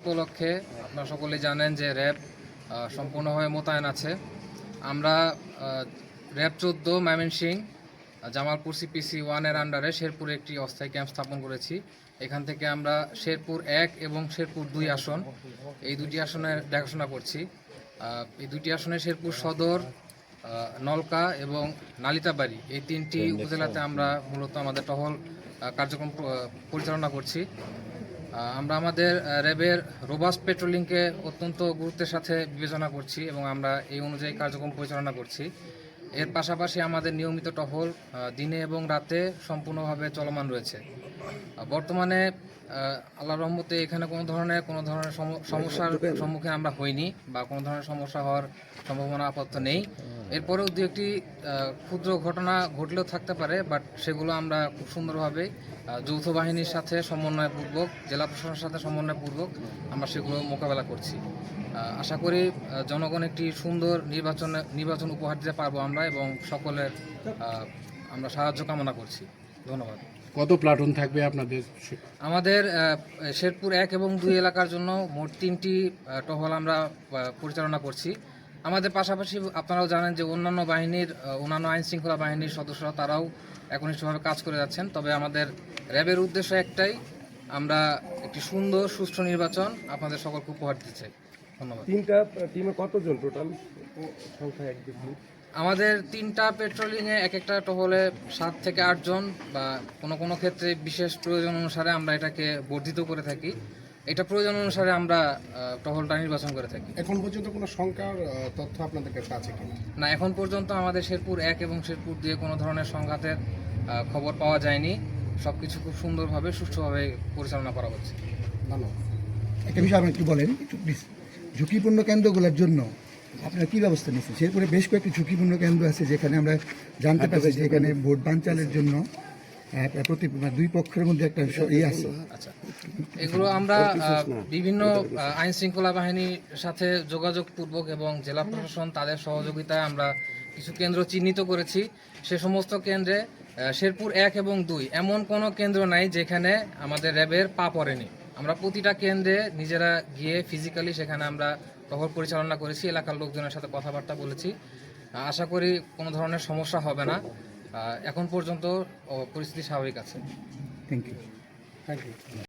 উপলক্ষে আপনারা সকলে জানেন যে র্যাব সম্পূর্ণভাবে মোতায়েন আছে। আমরা র্যাব চোদ্দ, ময়মনসিং, জামালপুর সিপিসি ওয়ানের আন্ডারে শেরপুরে একটি অস্থায়ী ক্যাম্প স্থাপন করেছি। এখান থেকে আমরা শেরপুর এক এবং শেরপুর দুই আসন, এই দুটি আসনের দেখাশোনা করছি। এই দুটি আসনে শেরপুর সদর নলকা এবং নালিতাবাড়ি, এই তিনটি উপজেলাতে আমরা মূলত আমাদের টহল কার্যক্রম পরিচালনা করছি। আমরা আমাদের র্যাবের রোবাস্ট পেট্রোলিংকে অত্যন্ত গুরুত্বের সাথে বিবেচনা করছি এবং আমরা এই অনুযায়ী কার্যক্রম পরিচালনা করছি। এর পাশাপাশি আমাদের নিয়মিত টহল দিনে এবং রাতে সম্পূর্ণভাবে চলমান রয়েছে। বর্তমানে আহ, আল্লাহর রহমতে এখানে কোনো ধরনের কোনো ধরনের সমস্যার সম্মুখীন আমরা হইনি বা কোনো ধরনের সমস্যা হওয়ার সম্ভাবনা আপাতত নেই। এরপরেও দু একটি ক্ষুদ্র ঘটনা ঘটলেও থাকতে পারে বাট সেগুলো আমরা খুব সুন্দরভাবে যৌথ বাহিনীর সাথে সমন্বয়পূর্বক জেলা প্রশাসনের সাথে সমন্বয়পূর্বক আমরা সেগুলো মোকাবেলা করছি। আশা করি জনগণ একটি সুন্দর নির্বাচন নির্বাচন উপহার দিতে পারব আমরা এবং সকলের আমরা সাহায্য কামনা করছি। ধন্যবাদ। কত প্লাটুন থাকবে আপনাদের আমাদের শেরপুর এক এবং দুই এলাকার জন্য মোট তিনটি টহল আমরা পরিচালনা করছি। আমাদের পাশাপাশি আপনারাও জানেন যে অন্যান্য বাহিনীর অন্যান্য আইন শৃঙ্খলা বাহিনীর সদস্যরা তারাও একনিষ্ঠভাবে কাজ করে যাচ্ছেন। তবে আমাদের র্যাবের উদ্দেশ্য একটাই আমরা একটি সুন্দর সুষ্ঠু নির্বাচন আপনাদের সকলকে উপহার দিতে চাই। ধন্যবাদ। তিনটা টিমে কতজন টোটাল সংখ্যা আমাদের তিনটা পেট্রোলিংয়ে এক একটা টহলে সাত থেকে আটজন বা কোনো কোনো ক্ষেত্রে বিশেষ প্রয়োজন অনুসারে আমরা এটাকে বর্ধিত করে থাকি। এটা প্রয়োজন অনুসারে আমরা টহলটা নির্বাচন করে থাকি। এখন পর্যন্ত কোনো সংখ্যার তথ্য আপনাদের কাছে আছে কিনা? না এখন পর্যন্ত আমাদের শেরপুর এক এবং শেরপুর দিয়ে কোনো ধরনের সংঘাতের খবর পাওয়া যায়নি। সব কিছু খুব সুন্দরভাবে সুষ্ঠুভাবে পরিচালনা করা হচ্ছে। ধন্যবাদ। একটা বিষয় আপনি একটু বলেন? একটু প্লিজ ঝুঁকিপূর্ণ কেন্দ্রগুলোর জন্য আপনারা কি ব্যবস্থা নিচ্ছেন শেরপুরে বেশ কয়েকটি ঝুঁকিপূর্ণ কেন্দ্র আছে যেখানে আমরা জানতে পারছি যে এখানে ভোট বানচালের জন্য প্রতি দুই পক্ষের মধ্যে একটা স- ইয়ে আছে। আচ্ছা এগুলো আমরা বিভিন্ন আইন শৃঙ্খলা বাহিনীর সাথে যোগাযোগ পূর্বক এবং জেলা প্রশাসন তাদের সহযোগিতায় আমরা কিছু কেন্দ্র চিহ্নিত করেছি। সে সমস্ত কেন্দ্রে শেরপুর এক এবং দুই এমন কোনো কেন্দ্র নাই যেখানে আমাদের র্যাবের পা পড়েনি। আমরা প্রতিটা কেন্দ্রে নিজেরা গিয়ে ফিজিক্যালি সেখানে আমরা টহল পরিচালনা করেছি এলাকার লোকজনের সাথে কথাবার্তা বলেছি। আশা করি কোনো ধরনের সমস্যা হবে না। এখন পর্যন্ত পরিস্থিতি স্বাভাবিক আছে। Thank you thank you